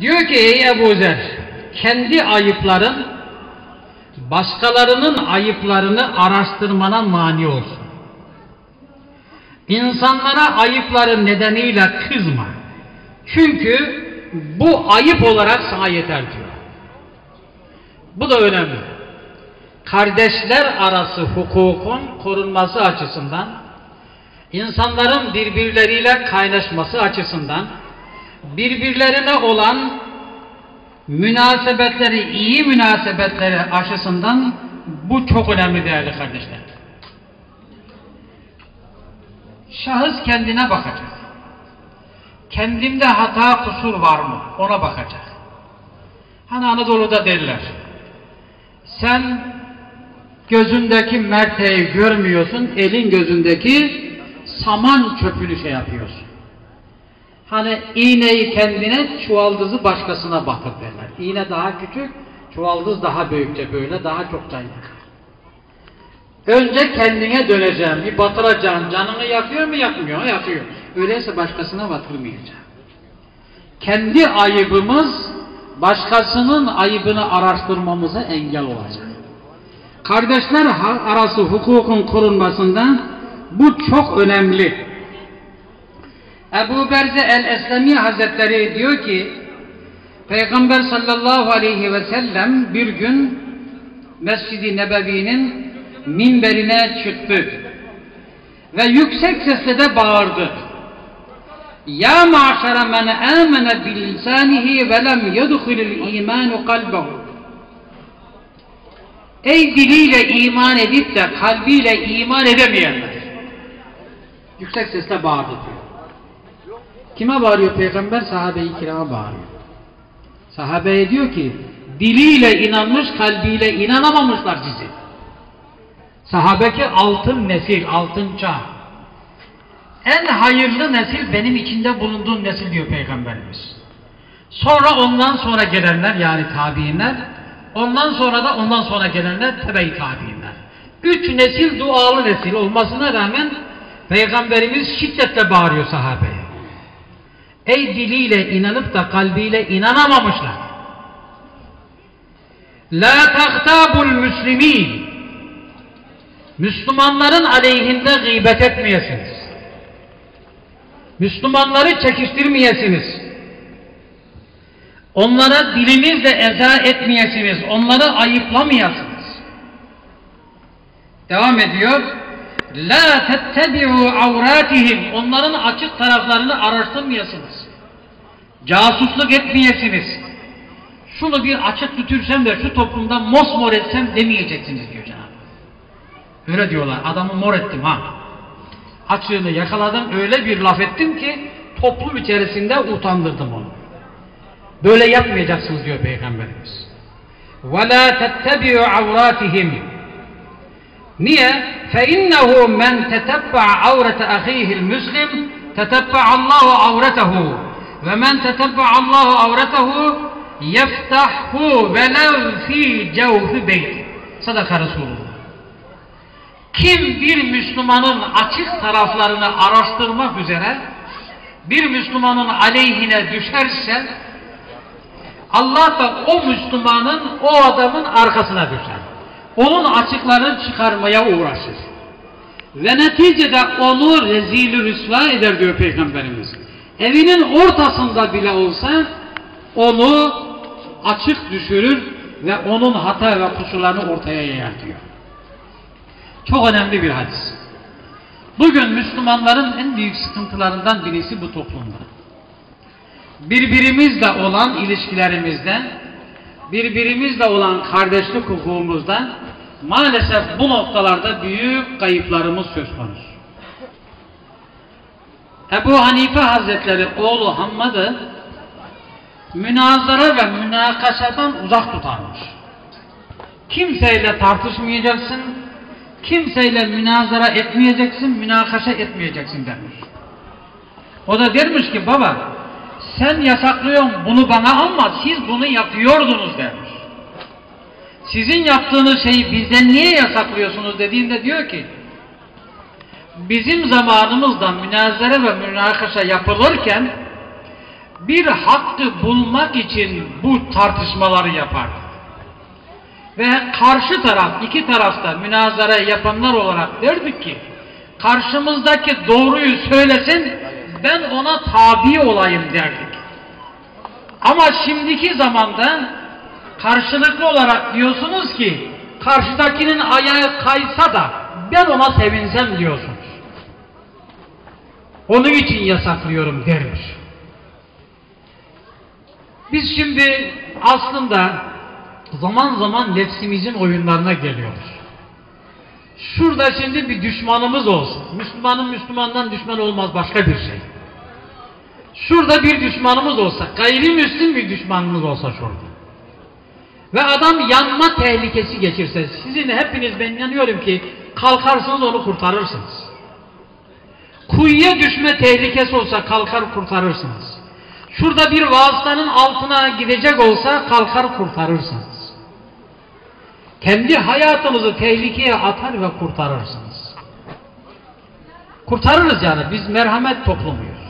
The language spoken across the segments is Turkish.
Diyor ki ey Ebu Zer kendi ayıpların başkalarının ayıplarını araştırmana mani olsun. İnsanlara ayıpları nedeniyle kızma. Çünkü bu ayıp olarak sana yeter diyor. Bu da önemli. Kardeşler arası hukukun korunması açısından, insanların birbirleriyle kaynaşması açısından, birbirlerine olan münasebetleri, iyi münasebetleri açısından bu çok önemli değerli kardeşler. Şahıs kendine bakacak. Kendimde hata kusur var mı? Ona bakacak. Hani Anadolu'da derler. Sen gözündeki merteği görmüyorsun, elin gözündeki saman çöpünü şey yapıyorsun. Hani iğneyi kendine, çuvaldızı başkasına batır derler. İğne daha küçük, çuvaldız daha büyükçe böyle, daha çok can yakar. Önce kendine döneceğim, bir batıracağım. Canını yakıyor mu yakmıyor? Yakıyor. Öyleyse başkasına batırmayacağım. Kendi ayıbımız başkasının ayıbını araştırmamıza engel olacak. Kardeşler arası hukukun korunmasında bu çok önemli. Ebu Berze el-Eslemi Hazretleri diyor ki Peygamber sallallahu aleyhi ve sellem bir gün Mescid-i Nebevi'nin minberine çıktı ve yüksek sesle de bağırdı. Ya maşara men amene bil lisanihi ve lem yedhulul imanu kalbehu. Ey diliyle iman edip de kalbiyle iman edemeyenler. Yüksek sesle bağırdı diyor. Kime bağırıyor peygamber? Sahabe-i kirama bağırıyor. Sahabeye diyor ki diliyle inanmış kalbiyle inanamamışlar sizi. Sahabeki altın nesil, altın çağ. En hayırlı nesil benim içinde bulunduğum nesil diyor Peygamberimiz. Sonra ondan sonra gelenler yani tabiinler, ondan sonra da ondan sonra gelenler tebe-i tabiinler. Üç nesil dualı nesil olmasına rağmen Peygamberimiz şiddetle bağırıyor sahabeye. Ey diliyle inanıp da kalbiyle inanamamışlar. La tahtabul müslimin Müslümanların aleyhinde gıybet etmeyesiniz. Müslümanları çekiştirmeyesiniz. Onlara dilinizle eza etmeyesiniz. Onları ayıplamayasınız. Devam ediyor. La tettebi'u avratihim. Onların açık taraflarını araştırmayasınız. Casusluk etmeyesiniz. Şunu bir açık tütürsem de şu toplumda mosmor etsem demeyeceksiniz diyor Cenab-ı Öyle diyorlar. Adamı mor ettim ha. Açığını yakaladım. Öyle bir laf ettim ki toplum içerisinde utandırdım onu. Böyle yapmayacaksınız diyor Peygamberimiz. وَلَا تَتَّبِعُ عَوْرَاتِهِمْ Niye? فَاِنَّهُ مَنْ تَتَبَّعَ عَوْرَةَ اَخِيهِ الْمُسْلِمِ تَتَبَّعَ اللّٰهُ عَوْرَتَهُ وَمَنْ تَتَبَّعَ اللّٰهُ عَوْرَتَهُ يَفْتَحْهُ وَلَوْ ف۪ي جَوْفِ بَيْتِ Sadaka Resulullah. Kim bir Müslümanın açık taraflarını araştırmak üzere bir Müslümanın aleyhine düşerse Allah da o Müslümanın o adamın arkasına düşer. Onun açıklarını çıkarmaya uğraşır. Ve neticede onu rezil rüsva eder diyor Peygamberimiz. Evinin ortasında bile olsa onu açık düşürür ve onun hata ve kusurlarını ortaya yayar diyor. Çok önemli bir hadis. Bugün Müslümanların en büyük sıkıntılarından birisi bu toplumda. Birbirimizle olan ilişkilerimizden, birbirimizle olan kardeşlik hukukumuzdan maalesef bu noktalarda büyük kayıplarımız söz konusu. Ebu Hanife Hazretleri oğlu Hammad'ı münazara ve münakaşadan uzak tutarmış. Kimseyle tartışmayacaksın, kimseyle münazara etmeyeceksin, münakaşa etmeyeceksin demiş. O da dermiş ki baba sen yasaklıyorsun bunu bana ama siz bunu yapıyordunuz demiş. Sizin yaptığınız şeyi bizden niye yasaklıyorsunuz dediğinde diyor ki bizim zamanımızda münazara ve münakaşa yapılırken bir hakkı bulmak için bu tartışmaları yapardık. Ve karşı taraf, iki tarafta münazara yapanlar olarak derdik ki, karşımızdaki doğruyu söylesin, ben ona tabi olayım derdik. Ama şimdiki zamanda karşılıklı olarak diyorsunuz ki, karşıdakinin ayağı kaysa da ben ona sevinsem diyorsunuz. Onun için yasaklıyorum dermiş. Biz şimdi aslında zaman zaman nefsimizin oyunlarına geliyoruz. Şurada şimdi bir düşmanımız olsun. Müslümanın Müslümandan düşman olmaz başka bir şey. Şurada bir düşmanımız olsa, gayrimüslim bir düşmanımız olsa şurada. Ve adam yanma tehlikesi geçirse, sizin hepiniz ben inanıyorum ki kalkarsınız onu kurtarırsınız. Kuyuya düşme tehlikesi olsa kalkar kurtarırsınız. Şurada bir vasıtanın altına gidecek olsa kalkar kurtarırsınız. Kendi hayatınızı tehlikeye atar ve kurtarırsınız. Kurtarırız yani biz merhamet toplumuyuz.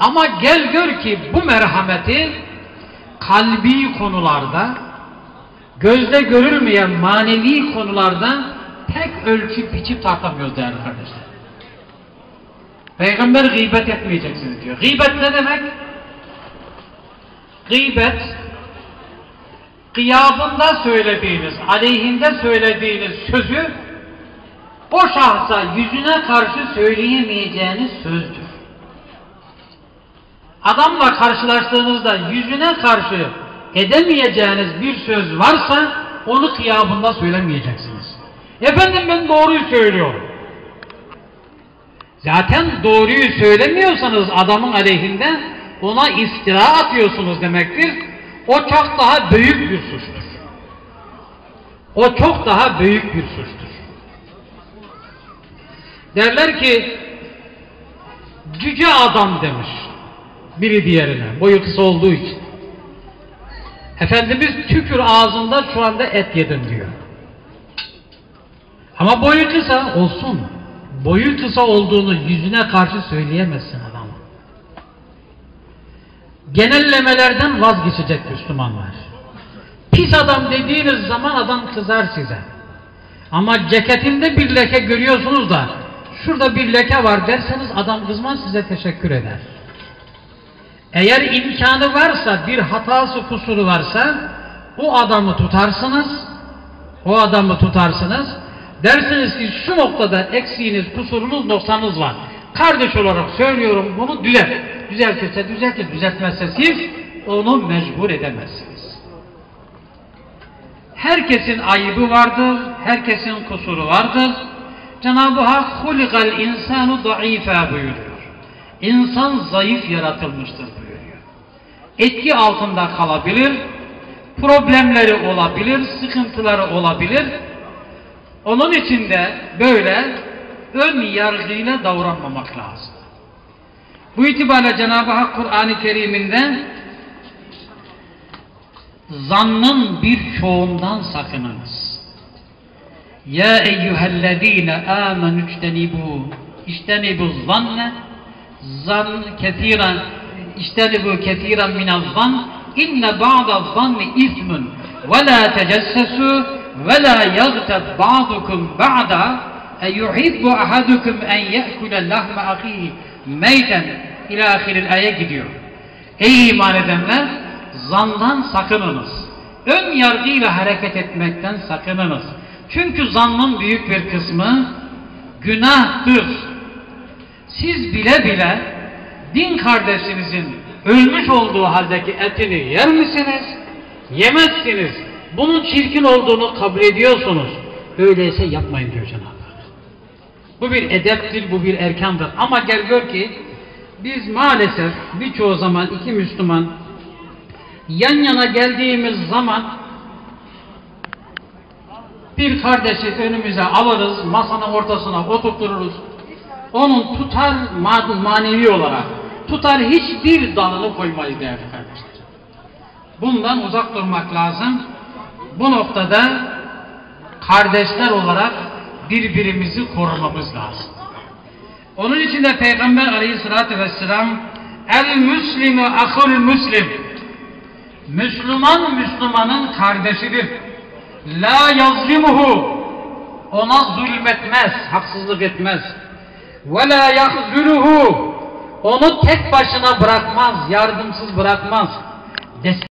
Ama gel gör ki bu merhameti kalbi konularda gözle görülmeyen manevi konularda tek ölçüp biçip tartamıyoruz değerli kardeşler. Peygamber gıybet etmeyeceksiniz diyor. Gıybet ne demek? Gıybet gıyabında söylediğiniz, aleyhinde söylediğiniz sözü o şahsa yüzüne karşı söyleyemeyeceğiniz sözdür. Adamla karşılaştığınızda yüzüne karşı edemeyeceğiniz bir söz varsa onu kıyabında söylemeyeceksiniz. Efendim ben doğruyu söylüyorum. Zaten doğruyu söylemiyorsanız adamın aleyhinde ona iftira atıyorsunuz demektir. O çok daha büyük bir suçtur. O çok daha büyük bir suçtur. Derler ki cüce adam demiş biri diğerine boyu kısa olduğu için. Efendimiz tükür ağzında şu anda et yedim diyor. Ama boyu kısa olsun. Boyu kısa olduğunu yüzüne karşı söyleyemezsin adama. Genellemelerden vazgeçecek Müslümanlar. Pis adam dediğiniz zaman adam kızar size. Ama ceketinde bir leke görüyorsunuz da şurada bir leke var derseniz adam kızmaz size teşekkür eder. Eğer imkanı varsa, bir hatası kusuru varsa o adamı tutarsınız, o adamı tutarsınız, dersiniz ki şu noktada eksiğiniz, kusurunuz, noksanız var. Kardeş olarak söylüyorum bunu düzelt. Düzeltirse düzeltir, düzeltmezse siz onu mecbur edemezsiniz. Herkesin ayıbı vardır, herkesin kusuru vardır. Cenab-ı Hak hulikal insanu daife buyuruyor. İnsan zayıf yaratılmıştır buyuruyor. Etki altında kalabilir, problemleri olabilir, sıkıntıları olabilir. Onun için de böyle ön yargıyla davranmamak lazım. Bu itibarla Cenab-ı Hak Kur'an-ı Kerim'inde zannın bir çoğundan sakınınız. Ya eyyühellezine amenü içtenibu içtenibu zanne zan kesiren içtenibu kesiren minel zan inne ba'da zanni ismun ve la tecessesu ve la yagtab ba'dukum ba'da e yuhibbu ahadukum en ye'kule lahme ahihi meyten ila ahiril aya gidiyor. Ey iman edenler zandan sakınınız. Ön yargıyla hareket etmekten sakınınız. Çünkü zannın büyük bir kısmı günahtır. Siz bile bile din kardeşinizin ölmüş olduğu haldeki etini yer misiniz? Yemezsiniz. Bunun çirkin olduğunu kabul ediyorsunuz. Öyleyse yapmayın diyor Cenab-ı Hak. Bu bir edeptir, bu bir erkandır. Ama gel gör ki biz maalesef birçoğu zaman iki Müslüman yan yana geldiğimiz zaman bir kardeşi önümüze alırız, masanın ortasına oturtururuz. Onun tutar manevi olarak, tutar hiçbir dalını koymayız değerli kardeşler. Bundan uzak durmak lazım. Bu noktada kardeşler olarak birbirimizi korumamız lazım. Onun için de Peygamber aleyhissalatü vesselam El müslimu ahul müslim. Müslüman Müslümanın kardeşidir. La yazlimuhu. Ona zulmetmez, haksızlık etmez. La yahzuluhu. Onu tek başına bırakmaz, yardımsız bırakmaz.